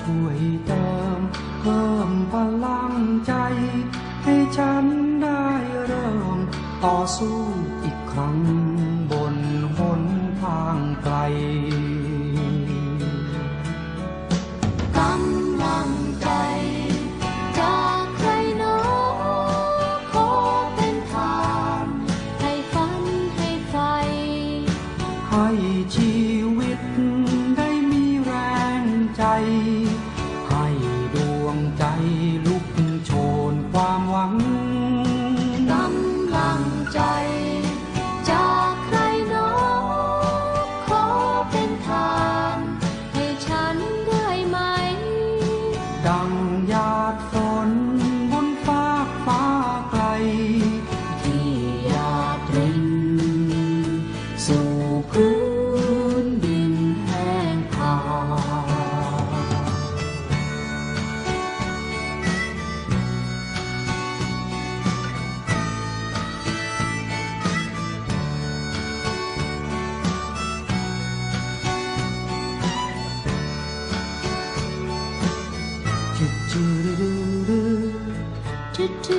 ช่วยเติมเพิ่มพลังใจ ให้ฉันได้เริ่ม ต่อสู้อีกครั้งบนหนทางไกลกำลังใจจากใครหนอขอเป็นทานให้ฝันให้ไฟให้ชี สู่พื้นดินแห้งผากจุดจุดจุดจุ